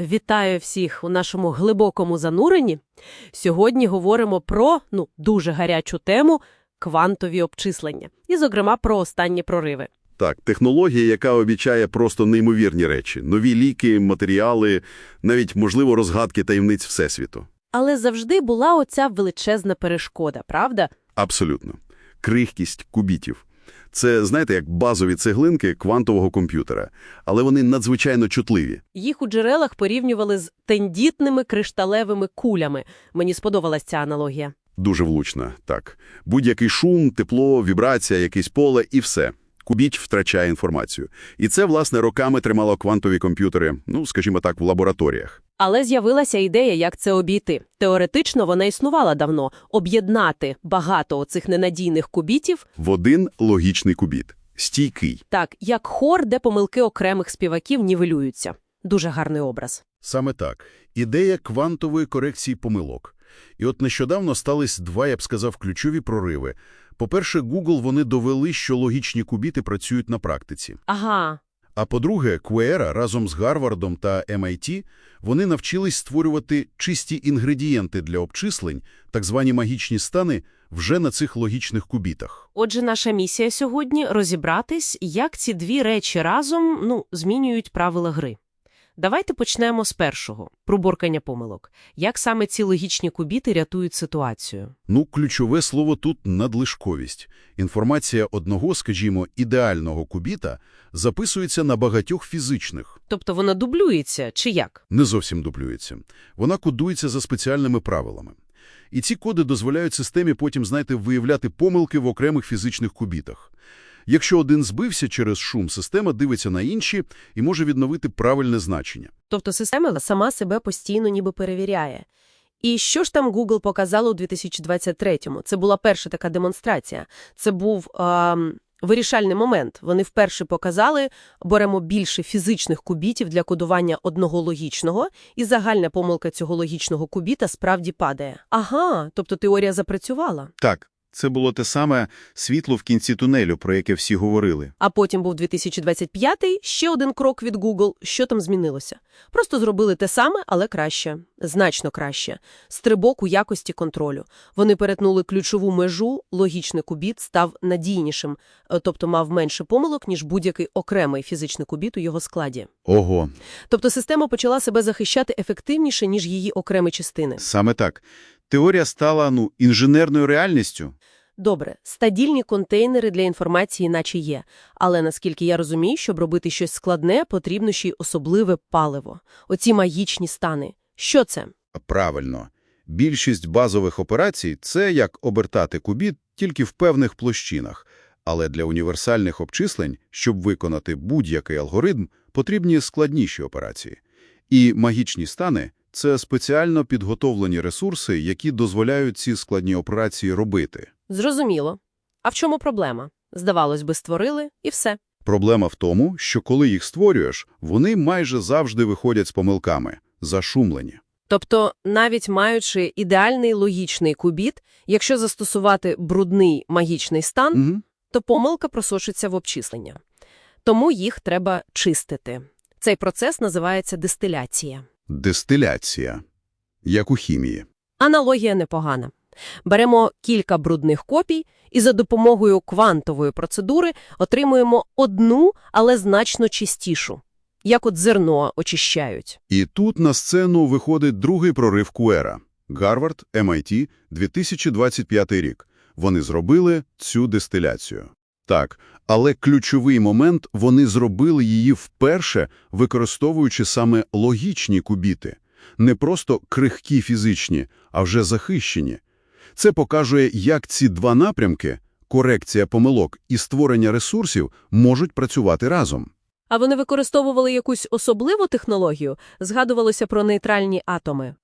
Вітаю всіх у нашому глибокому зануренні. Сьогодні говоримо про ну дуже гарячу тему квантові обчислення, і, зокрема, про останні прориви. Так, технологія, яка обіцяє просто неймовірні речі. Нові ліки, матеріали, навіть, можливо, розгадки таємниць Всесвіту. Але завжди була оця величезна перешкода, правда? Абсолютно. Крихкість кубітів. Це, знаєте, як базові цеглинки квантового комп'ютера. Але вони надзвичайно чутливі. Їх у джерелах порівнювали з тендітними кришталевими кулями. Мені сподобалась ця аналогія. Дуже влучна, так. Будь-який шум, тепло, вібрація, якесь поле і все. Кубіч втрачає інформацію. І це, власне, роками тримало квантові комп'ютери, ну, скажімо так, в лабораторіях. Але з'явилася ідея, як це обійти. Теоретично вона існувала давно – об'єднати багато оцих ненадійних кубітів В один логічний кубіт. Стійкий. Так, як хор, де помилки окремих співаків нівелюються. Дуже гарний образ. Саме так. Ідея квантової корекції помилок. І от нещодавно стались два, я б сказав, ключові прориви. По-перше, Google вони довели, що логічні кубіти працюють на практиці. Ага, А по-друге, Куера разом з Гарвардом та MIT вони навчились створювати чисті інгредієнти для обчислень, так звані магічні стани, вже на цих логічних кубітах. отже, наша місія сьогодні – розібратись, як ці дві речі разом, ну, змінюють правила гри. Давайте почнемо з першого – проборкання помилок. Як саме ці логічні кубіти рятують ситуацію? Ну, ключове слово тут – надлишковість. Інформація одного, скажімо, ідеального кубіта записується на багатьох фізичних. Тобто вона дублюється, чи як? не зовсім дублюється. Вона кодується за спеціальними правилами. І ці коди дозволяють системі потім, знаєте, виявляти помилки в окремих фізичних кубітах. Якщо один збився через шум, система дивиться на інші і може відновити правильне значення. Тобто система сама себе постійно ніби перевіряє. І що ж там Google показало у 2023-му? Це була перша така демонстрація. Це був ем, вирішальний момент. Вони вперше показали, беремо більше фізичних кубітів для кодування одного логічного, і загальна помилка цього логічного кубіта справді падає. Ага, тобто теорія запрацювала. Так, це було те саме світло в кінці тунелю, про яке всі говорили. А потім був 2025-й, ще один крок від Google. Що там змінилося? Просто зробили те саме, але краще. Значно краще. Стрибок у якості контролю. Вони перетнули ключову межу, логічний кубіт став надійнішим, е, тобто мав менше помилок, ніж будь-який окремий фізичний кубіт у його складі. Ого, Тобто система почала себе захищати ефективніше, ніж її окремі частини. саме так. Теорія стала, ну, інженерною реальністю. Добре, стадільні контейнери для інформації наче є, але, наскільки я розумію, щоб робити щось складне, потрібно ще й особливе паливо. Оці магічні стани. Що це? Правильно. Більшість базових операцій – це як обертати кубіт тільки в певних площинах. Але для універсальних обчислень, щоб виконати будь-який алгоритм, потрібні складніші операції. І магічні стани – це спеціально підготовлені ресурси, які дозволяють ці складні операції робити. Зрозуміло. А в чому проблема? Здавалось би, створили, і все. Проблема в тому, що коли їх створюєш, вони майже завжди виходять з помилками, зашумлені. Тобто, навіть маючи ідеальний логічний кубіт, якщо застосувати брудний магічний стан, Угу. то помилка просочиться в обчислення. Тому їх треба чистити. Цей процес називається дистиляція. Дистиляція. Як у хімії. Аналогія непогана. Беремо кілька брудних копій і за допомогою квантової процедури отримуємо одну, але значно чистішу. Як от зерно очищають. І тут на сцену виходить другий прорив Куера. Гарвард, MIT, 2025 рік. Вони зробили цю дистиляцію. Так, але ключовий момент – вони зробили її вперше, використовуючи саме логічні кубіти. Не просто крихкі фізичні, а вже захищені. Це показує, як ці два напрямки – корекція помилок і створення ресурсів – можуть працювати разом. А вони використовували якусь особливу технологію? Згадувалося про нейтральні атоми.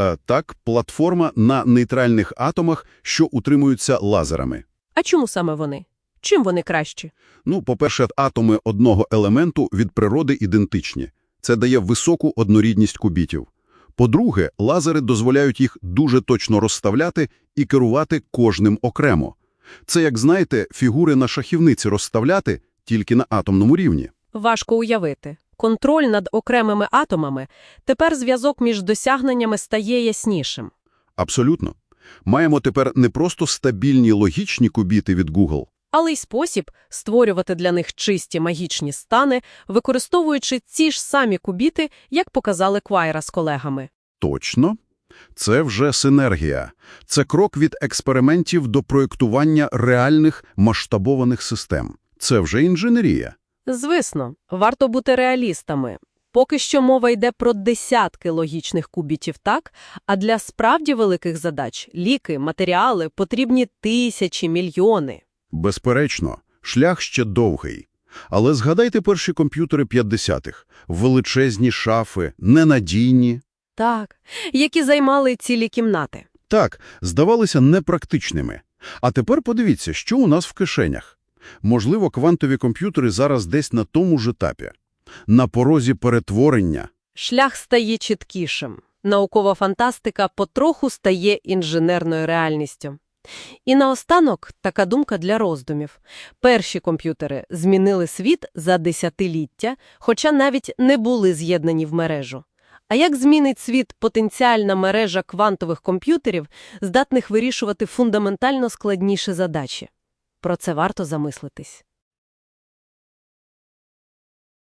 Е, Так, платформа на нейтральних атомах, що утримуються лазерами. А чому саме вони? Чим вони кращі? Ну, по-перше, атоми одного елементу від природи ідентичні. Це дає високу однорідність кубітів. По-друге, лазери дозволяють їх дуже точно розставляти і керувати кожним окремо. Це, як знаєте, фігури на шахівниці розставляти тільки на атомному рівні. Важко уявити. контроль над окремими атомами, тепер зв'язок між досягненнями стає яснішим. Абсолютно. Маємо тепер не просто стабільні логічні кубіти від Google, Але й спосіб створювати для них чисті магічні стани, використовуючи ці ж самі кубіти, як показали Квайра з колегами. Точно. Це вже синергія. Це крок від експериментів до проєктування реальних масштабованих систем. Це вже інженерія. Звісно, варто бути реалістами. Поки що мова йде про десятки логічних кубітів так, а для справді великих задач – ліки, матеріали – потрібні тисячі, мільйони. Безперечно, шлях ще довгий. Але згадайте перші комп'ютери 50-х. Величезні шафи, ненадійні. Так, які займали цілі кімнати. Так, здавалися непрактичними. А тепер подивіться, що у нас в кишенях. Можливо, квантові комп'ютери зараз десь на тому ж етапі. На порозі перетворення. Шлях стає чіткішим. Наукова фантастика потроху стає інженерною реальністю. І наостанок така думка для роздумів. Перші комп'ютери змінили світ за десятиліття, хоча навіть не були з'єднані в мережу. А як змінить світ потенціальна мережа квантових комп'ютерів, здатних вирішувати фундаментально складніші задачі? Про це варто замислитись.